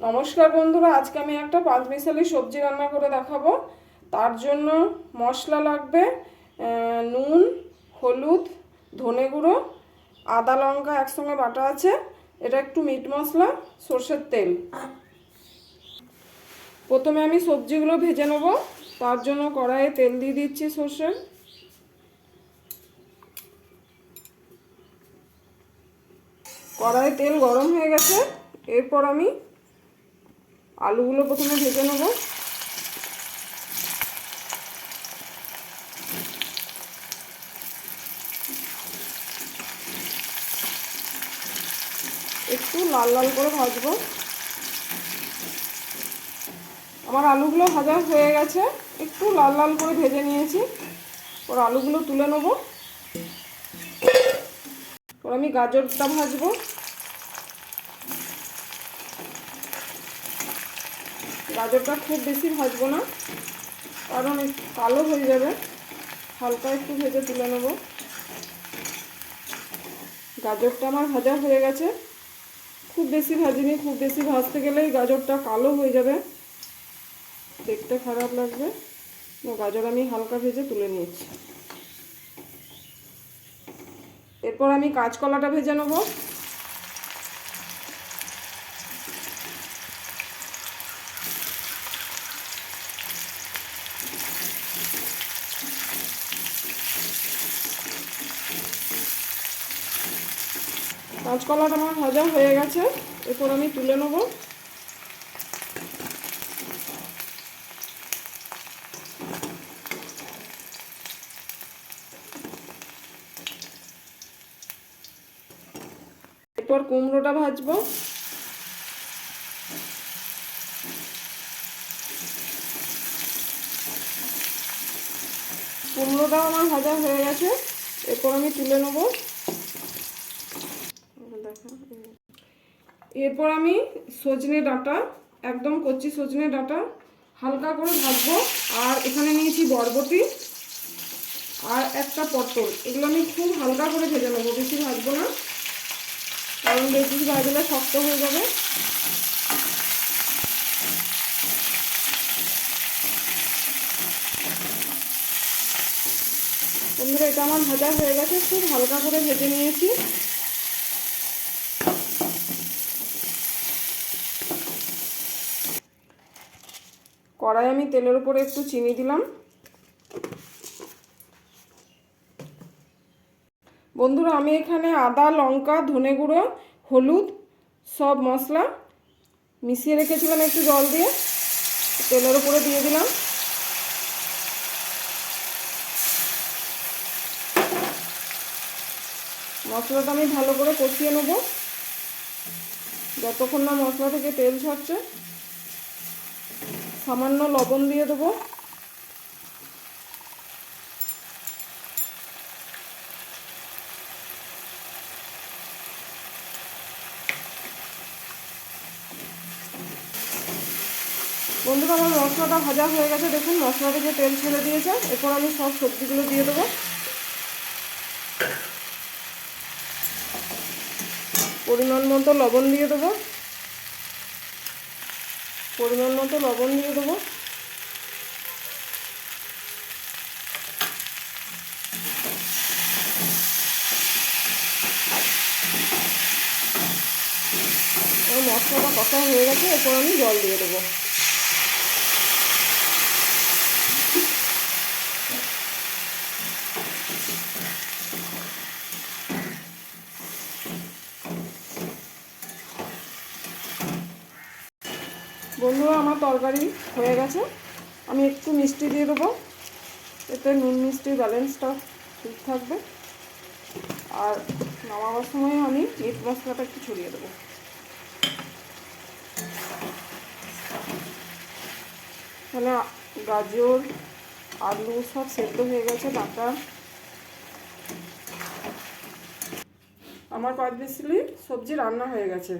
নমস্কার বন্ধুরা, আজকে আমি একটা পাঁচ মিশালি সবজি রান্না করে দেখাবো। তার জন্য মশলা লাগবে নুন, হলুদ, ধনে গুঁড়ো, আদা লঙ্কা একসঙ্গে বাটা আছে। এটা একটু মিট মশলা, সর্ষের তেল। প্রথমে আমি সবজিগুলো ভেজে নেব। তার জন্য কড়াইয়ে তেল দিয়ে দিচ্ছি সর্ষের কড়াইয়ে তেল গরম হয়ে গেছে। এরপর আমি আলুগুলো প্রথমে ভেজে নেব। একটু লাল লাল করে ভাজবো। আমার আলুগুলো ভাজা হয়ে গেছে। একটু লাল লাল করে ভেজে নিয়েছি। ওর আলুগুলো তুলে নেব। আমি গাজরটা ভাজবো। গাজরটা খুব বেশি ভাজবো না, কারণ কালো হয়ে যাবে। হালকা একটু ভেজে তুলে নেব। গাজরটা আমার ভাজা হয়ে গেছে। খুব বেশি ভাজিনি, খুব বেশি ভাজতে গেলেই গাজরটা কালো হয়ে যাবে। দেখতে খারাপ লাগবে। গাজর আমি হালকা ভেজে তুলে নিয়েছি। এরপর আমি কাঁচকলাটা ভেজে নেব। কাঁচকলাটা আমার ভাজা হয়ে গেছে। এরপর আমি তুলে নেব। এরপর কুমড়োটা ভাজবো। কুমড়োটাও আমার ভাজা হয়ে গেছে। এরপর আমি তুলে নেব। এরপর আমি সজনে ডাঁটা, একদম কচ্ছি সজনে ডাঁটা, হালকা করে ভাজবো। আর এখানে নিয়েছি বরবটি আর একটা পটল। এগুলো আমি খুব হালকা করে ভেজে নেব, বেশি ভাজবো না। কারণ বেশি ভাজলে শক্ত হয়ে যাবে। বন্ধুরা, এটা আমার ভাজা হয়ে গেছে। খুব হালকা করে ভেজে নিয়েছি। কড়াই আমি তেলের উপরে একটু চিনি দিলাম। বন্ধুরা, আমি এখানে আদা, লঙ্কা, ধনে গুঁড়ো, হলুদ সব মশলা মিশিয়ে রেখেছিলাম একটু জল দিয়ে। তেলের উপরে দিয়ে দিলাম। মশলাটা আমি ভালো করে কষিয়ে নেব। যতক্ষণ না মশলা থেকে তেল ছাড়ছে সামান্য লবণ দিয়ে দেবো। বন্ধুরা, আমার মশলাটা ভাজা হয়ে গেছে। দেখুন মশলা থেকে তেল ছেড়ে দিয়েছে, এরপর আমি সব সবজিগুলো দিয়ে দেবো। পরিমাণ মতো লবণ দিয়ে দেবো। পরিমাণ মতো লবণ দিয়ে দেবো। মশলাটা কষা হয়ে গেছে এরপর আমি জল দিয়ে দেবো। বন্ধুরা, আমার তরকারি হয়ে গেছে। আমি একটু মিষ্টি দিয়ে দেবো। এতে নুন মিষ্টির ব্যালেন্সটা ঠিক থাকবে। আর নামাবার সময় আমি মিট মশলাটা একটু ছড়িয়ে দেবো। তাহলে গাজর, আলু সব সেদ্ধ হয়ে গেছে, ডাটা। আমার পাঁচ বিসলি সবজি রান্না হয়ে গেছে।